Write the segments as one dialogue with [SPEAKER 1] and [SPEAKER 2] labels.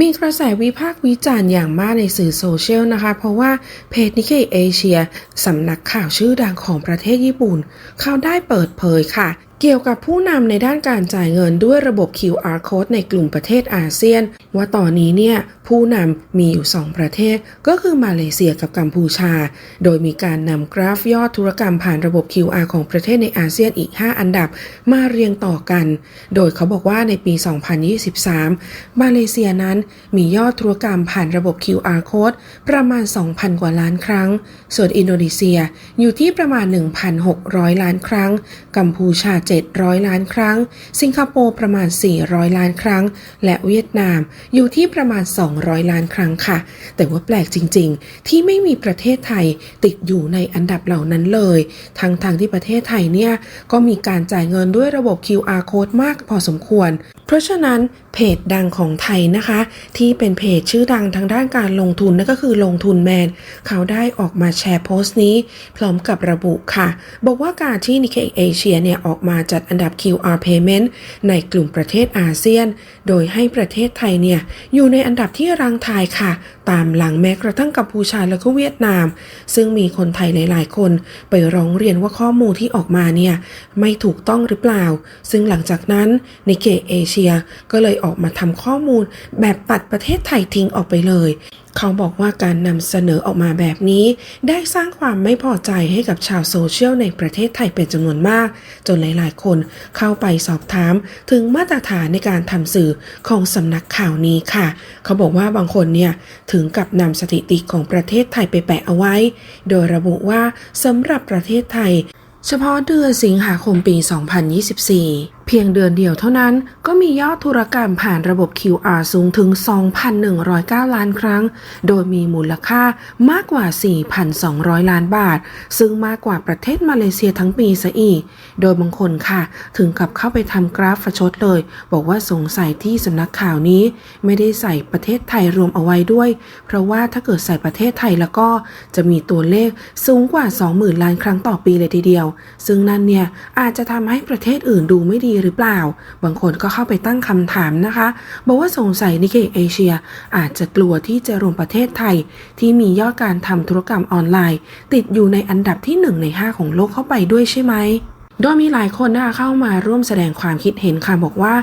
[SPEAKER 1] มีกระแสวิพากษ์วิจารณ์อย่างมากในสื่อโซเชียลนะคะ เพราะว่าเพจนิเคเอเชียสำนักข่าวชื่อดังของประเทศญี่ปุ่น เขาได้เปิดเผยค่ะ เกี่ยวกับผู้นำในด้านการจ่ายเงินด้วยระบบ QR code ในกลุ่มประเทศอาเซียน ว่าตอนนี้เนี่ยผู้นำมีอยู่ 2 ประเทศ ก็คือมาเลเซียกับกัมพูชา โดยมีการนำกราฟยอดธุรกรรมผ่านระบบ QR ของประเทศในอาเซียนอีก 5 อันดับมาเรียงต่อกัน โดยเขาบอกว่าในปี 2023 มาเลเซียนั้นมียอดธุรกรรมผ่านระบบ QR code ประมาณ 2,000 กว่าล้านครั้ง ส่วนอินโดนีเซียอยู่ที่ประมาณ 1,600 ล้านครั้ง กัมพูชา 700 ล้านครั้ง สิงคโปร์ประมาณ 400 ล้านครั้ง และเวียดนามอยู่ที่ประมาณ 200 ล้านครั้งค่ะ แต่ว่าแปลกจริง ๆ ที่ไม่มีประเทศไทยติดอยู่ในอันดับเหล่านั้นเลย ทั้งทางที่ประเทศไทยเนี่ยก็มีการจ่ายเงินด้วยระบบ QR code มากพอสมควร เพราะฉะนั้นเพจดังของไทยนะคะ ที่เป็นเพจชื่อดังทางด้านการลงทุนนั่นก็คือลงทุนแมน เขาได้ออกมาแชร์โพสต์นี้ พร้อมกับระบุค่ะ บอกว่าการที่นิเคเอเชียเนี่ยออกมาจัดอันดับ QR payment ในกลุ่มประเทศอาเซียน โดยให้ประเทศไทยเนี่ยอยู่ในอันดับที่รังทายค่ะตามหลังแม้กระทั่งกัมพูชาและก็เวียดนาม ซึ่งมีคนไทยหลาย ๆ คนไปร้องเรียนว่าข้อมูลที่ออกมาเนี่ยไม่ถูกต้องหรือเปล่า ซึ่งหลังจากนั้นนิเคเอเชียก็เลยออกมาทำข้อมูลแบบตัดประเทศไทยทิ้งออกไปเลย เขาบอกว่าการนำเสนอออกมาแบบนี้ ได้สร้างความไม่พอใจให้กับชาวโซเชียลในประเทศไทยเป็นจำนวนมาก จนหลายๆ คนเข้าไปสอบถามถึงมาตรฐานในการทำสื่อของสำนักข่าวนี้ค่ะ เขาบอกว่าบางคนเนี่ยถึงกับนำสถิติของประเทศไทยไปแปะเอาไว้ โดยระบุว่าสำหรับประเทศไทย เฉพาะเดือนสิงหาคมปี 2024 พียงเดือนเดียวเท่านั้นก็มียอดธุรกรรมผ่านระบบ QR สูงถึง 2,109 ล้านครั้ง โดยมีมูลค่ามากกว่า 4,200 ล้านบาท ซึ่งมากกว่าประเทศมาเลเซียทั้งปีซะอีก โดยบางคนค่ะ ถึงกับเข้าไปทำกราฟประชดเลย บอกว่าสงสัยที่สำนักข่าวนี้ ไม่ได้ใส่ประเทศไทยรวมเอาไว้ด้วย เพราะว่าถ้าเกิดใส่ประเทศไทยแล้วก็จะมีตัวเลขสูงกว่า 20,000 ล้านครั้งต่อปีเลยทีเดียว ซึ่งนั่นเนี่ยอาจจะทำให้ประเทศอื่นดูไม่ดีหรือเปล่า บางคนก็เข้าไปตั้งคำถามนะคะ บอกว่าสงสัยนิเคเอเชีย อาจจะกลัวที่จะรวมประเทศไทย ที่มียอดการทำธุรกรรมออนไลน์ ติดอยู่ในอันดับที่ 1 ใน 5 ของโลกเข้าไปด้วยใช่ไหมโดยมีหลายคนนะคะเข้ามาร่วมแสดงความคิดเห็นค่ะบอกว่า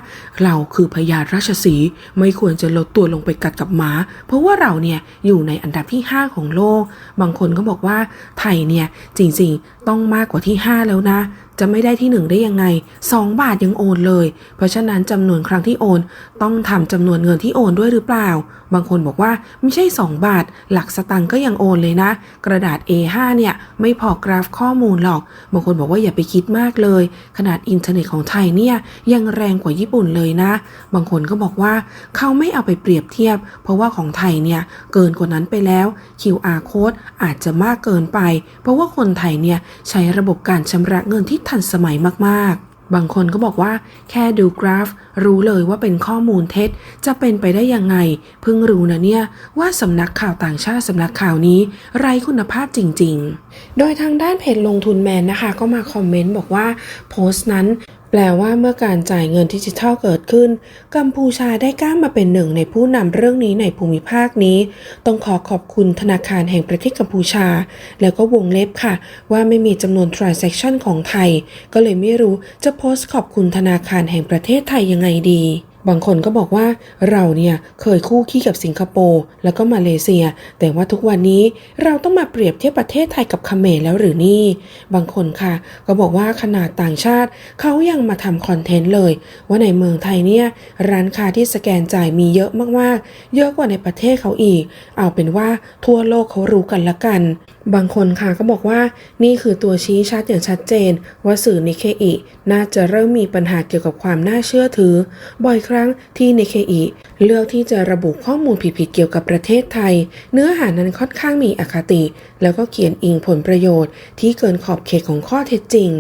[SPEAKER 1] เราคือพญาราชสีไม่ควรจะลดตัวลงไปกัดกับหมา เพราะว่าเราเนี่ยอยู่ในอันดับที่ 5 ของโลก บางคนก็บอกว่าไทยเนี่ยจริงๆ ต้องมากกว่าที่ 5 แล้วนะ จะไม่ได้ที่1ได้ยังไง 2 บาทยังโอนเลย เพราะฉะนั้นจำนวนครั้งที่โอน ต้องทำจำนวนเงินที่โอนด้วยหรือเปล่า บางคนบอกว่าไม่ใช่ 2 บาท หลักสตังค์ก็ยังโอนเลยนะ กระดาษ A5 เนี่ยไม่พอกราฟข้อมูลหรอก บางคนบอกว่าอย่าไปคิดมากเลย ขนาดอินเทอร์เน็ตของไทยเนี่ยยังแรงกว่าญี่ปุ่นเลยนะ บางคนก็บอกว่าเขาไม่เอาไปเปรียบเทียบ เพราะว่าของไทยเนี่ยเกินกว่านั้นไปแล้ว QR code อาจจะมากเกินไป เพราะว่าคนไทยเนี่ยใช้ระบบการชำระเงินที่ทันสมัยมากๆ บางคนก็บอกว่า แค่ดูกราฟ รู้เลยว่าเป็นข้อมูลเท็จ จะเป็นไปได้ยังไง เพิ่งรู้นะเนี่ย ว่าสำนักข่าวต่างชาติสำนักข่าวนี้ ไร้คุณภาพจริง ๆ โดยทางด้านเพจลงทุนแมนนะคะ ก็มาคอมเมนต์บอกว่าโพสต์นั้น แปลว่าเมื่อการจ่ายเงินดิจิทัลเกิดขึ้น กัมพูชาได้กล้ามาเป็นหนึ่งในผู้นำเรื่องนี้ในภูมิภาคนี้ ต้องขอขอบคุณธนาคารแห่งประเทศกัมพูชา แล้วก็วงเล็บค่ะ ว่าไม่มีจำนวน transaction ของไทย ก็เลยไม่รู้จะโพสต์ขอบคุณธนาคารแห่งประเทศไทยยังไงดี บางคนก็บอกว่าเราเนี่ยเคยคู่ขี้กับสิงคโปร์แล้วก็มาเลเซีย แต่ว่าทุกวันนี้เราต้องมาเปรียบเทียบประเทศไทยกับเขมรแล้วหรือนี่ บางคนค่ะ ก็บอกว่าขนาดต่างชาติเขายังมาทำคอนเทนต์เลย ว่าในเมืองไทยเนี่ยร้านค้าที่สแกนจ่ายมีเยอะมากๆ เยอะกว่าในประเทศเขาอีก เอาเป็นว่าทั่วโลกเขารู้กันละกัน บางคนค่ะก็บอกว่านี่คือตัวชี้ชัดอย่างชัดเจน ว่าสื่อนิเคอิน่าจะเริ่มมีปัญหาเกี่ยวกับความน่าเชื่อถือ บ่อยครั้งที่นิเคอิเลือกที่จะระบุข้อมูลผิดๆเกี่ยวกับประเทศไทย เนื้อหานั้นค่อนข้างมีอคติ แล้วก็เขียนอิงผลประโยชน์ ที่เกินขอบเขตของข้อเท็จจริง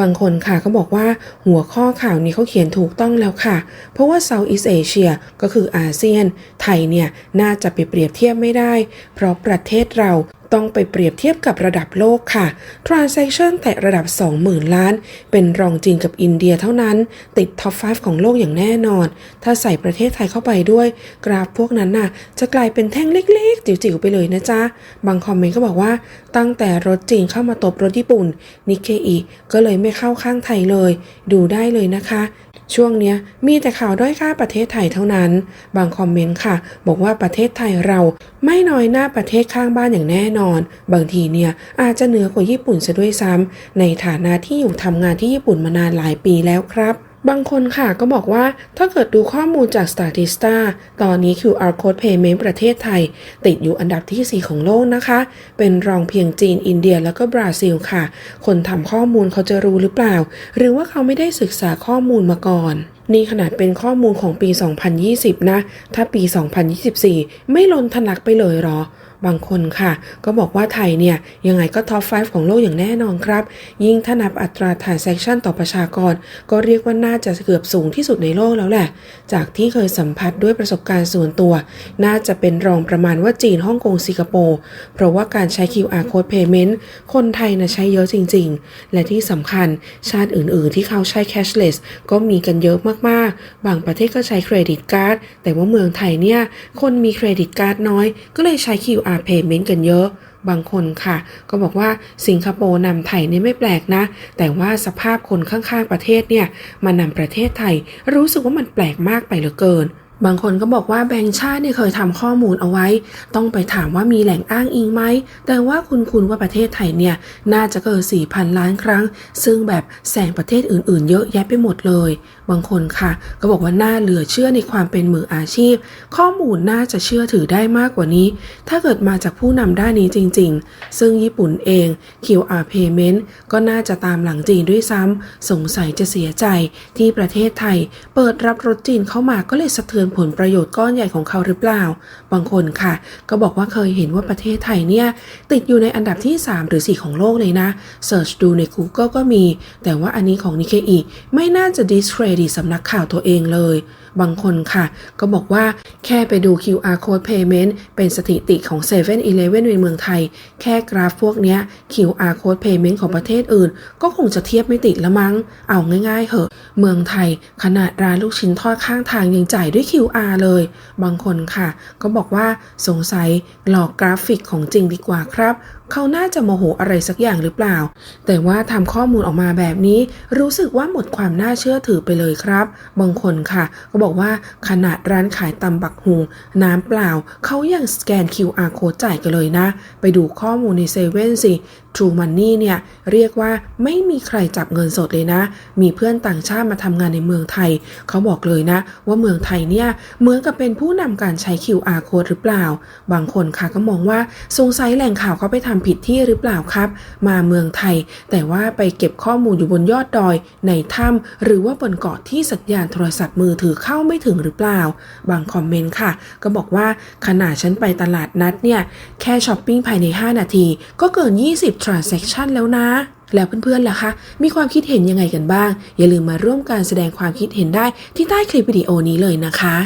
[SPEAKER 1] บางคนค่ะก็บอกว่าหัวข้อข่าวนี้เขาเขียนถูกต้องแล้วค่ะ เพราะว่า Southeast Asia ก็คืออาเซียน ไทยเนี่ย น่าจะไปเปรียบเทียบไม่ได้ เพราะประเทศเรา ต้องไปเปรียบเทียบกับระดับโลกค่ะ Transaction แตะระดับ 20,000 ล้าน เป็นรองจีนกับอินเดียเท่านั้น ติดท็อป 5 ของโลกอย่างแน่นอน ถ้าใส่ประเทศไทยเข้าไปด้วย กราฟพวกนั้นน่ะ จะกลายเป็นแท่งเล็กๆ จิ๋วๆ ไปเลยนะจ๊ะ บางคอมเมนต์ก็บอกว่า ตั้งแต่รถจีนเข้ามาตบรถญี่ปุ่น นิเคอีก็เลยไม่เข้าข้างไทยเลย ดูได้เลยนะคะช่วงเนี้ยมีแต่ข่าวด้อยค่าประเทศไทยเท่านั้น บางคอมเมนต์ค่ะ บอกว่าประเทศไทยเรา ไม่น้อยหน้าประเทศข้างบ้านอย่างแน่นอน บางทีเนี่ยอาจจะเหนือกว่าญี่ปุ่นซะด้วยซ้ำในฐานะที่อยู่ทำงานที่ญี่ปุ่นมานานหลายปีแล้วครับบางคนค่ะก็บอกว่าถ้าเกิดดูข้อมูลจาก Statista ตอนนี้ QR Code Payment ประเทศไทย ติดอยู่อันดับที่ 4 ของโลกนะคะ เป็นรองเพียงจีน อินเดียแล้วก็บราซิลค่ะ คนทำข้อมูลเขาจะรู้หรือเปล่า หรือว่าเขาไม่ได้ศึกษาข้อมูลมาก่อน นี่ขนาดเป็นข้อมูลของปี 2020 นะ ถ้าปี 2024 ไม่ล้นทะลักไปเลยหรอ บางคนค่ะ ก็บอกว่าไทยเนี่ยยังไงก็ท็อป 5 ของโลกอย่างแน่นอนครับ ยิ่งถ้านับอัตรา transaction ต่อประชากร ก็เรียกว่าน่าจะเกือบสูงที่สุดในโลกแล้วแหละ จากที่เคยสัมผัสด้วยประสบการณ์ส่วนตัว น่าจะเป็นรองประมาณว่าจีนฮ่องกงสิงคโปร์เพราะว่าการใช้ QR code payment คนไทยนะใช้เยอะจริง ๆ และที่สำคัญชาติอื่น ๆ ที่เขาใช้ cashless ก็มีกันเยอะมากๆ บางประเทศก็ใช้เครดิตการ์ดแต่ว่าเมืองไทยเนี่ยคนมีเครดิตการ์ดน้อย ก็เลยใช้ QR payment กันเยอะบางคนค่ะ ก็บอกว่าสิงคโปร์นำไทยเนี่ยไม่แปลกนะ แต่ว่าสภาพคนข้างๆประเทศเนี่ยมานำประเทศไทย รู้สึกว่ามันแปลกมากไปเหลือเกิน บางคนก็บอกว่าแบงค์ชาติเนี่ยเคยทำข้อมูลเอาไว้ ต้องไปถามว่ามีแหล่งอ้างอิงไหม แต่ว่าคุณคุณว่าประเทศไทยเนี่ยน่าจะเกิน4,000 ล้านครั้ง ซึ่งแบบแซงประเทศอื่นๆ เยอะแยะไปหมดเลย บางคนค่ะ ก็บอกว่าน่าเหลือเชื่อในความเป็นมืออาชีพ ข้อมูลน่าจะเชื่อถือได้มากกว่านี้ ถ้าเกิดมาจากผู้นำด้านนี้จริง ๆ ซึ่งญี่ปุ่นเอง QR payment ก็น่าจะตามหลังจีนด้วยซ้ำสงสัยจะเสียใจที่ประเทศไทย เปิดรับรถจีนเข้ามาก็เลยสะเทือนผลประโยชน์ก้อนใหญ่ของเขาหรือเปล่า บางคนค่ะ ก็บอกว่าเคยเห็นว่าประเทศไทยเนี่ยติดอยู่ในอันดับที่ 3 หรือ 4 ของโลกเลยนะเสิร์ชดูใน Google ก็มี แต่ว่าอันนี้ของนิเคอีไม่น่าจะ discredit สำนักข่าวตัวเองเลย บางคนค่ะ ก็บอกว่าแค่ไปดู QR code payment เป็นสถิติของ7 e เ e ่ e อในเมืองไทย แค่กราฟพวกเนี้ย QR code payment ของประเทศอื่น ก็คงจะเทียบไม่ติดละมั้ง เอาง่ายๆเหอะ เมืองไทยขนาดร้านลูกชิ้นทอดข้างทางยังจ่ายด้วย QR เลย บางคนค่ะ ก็บอกว่าสงสัยหลอกกราฟิกของจริงดีกว่าครับเขาน่าจะโมโหอะไรสักอย่างหรือเปล่า แต่ว่าทำข้อมูลออกมาแบบนี้ รู้สึกว่าหมดความน่าเชื่อถือไปเลยครับ บางคนค่ะ ก็บอกว่าขนาดร้านขายตำบักหุงน้ำเปล่า เขายังสแกน QR code จ่ายกันเลยนะ ไปดูข้อมูลในเซเว่นสิ True Money เนี่ยเรียกว่าไม่มีใครจับเงินสดเลยนะ มีเพื่อนต่างชาติมาทำงานในเมืองไทย เขาบอกเลยนะ ว่าเมืองไทยเนี่ยเหมือนกับเป็นผู้นำการใช้ QR code หรือเปล่า บางคนค่ะก็มองว่าสงสัยแหล่งข่าวเขาไปทำผิดที่หรือเปล่าครับ มาเมืองไทย แต่ว่าไปเก็บข้อมูลอยู่บนยอดดอย ในถ้ำหรือว่าบนเกาะที่สัญญาณโทรศัพท์มือถือเข้าไม่ถึงหรือเปล่า บางคอมเมนต์ค่ะ ก็บอกว่าขนาดฉันไปตลาดนัดเนี่ย แค่ช้อปปิ้งภายใน 5 นาที ก็เกิน 20 transaction แล้วนะแล้วเพื่อนๆล่ะคะ มีความคิดเห็นยังไงกันบ้าง อย่าลืมมาร่วมการแสดงความคิดเห็นได้ที่ใต้คลิปวิดีโอนี้เลยนะคะ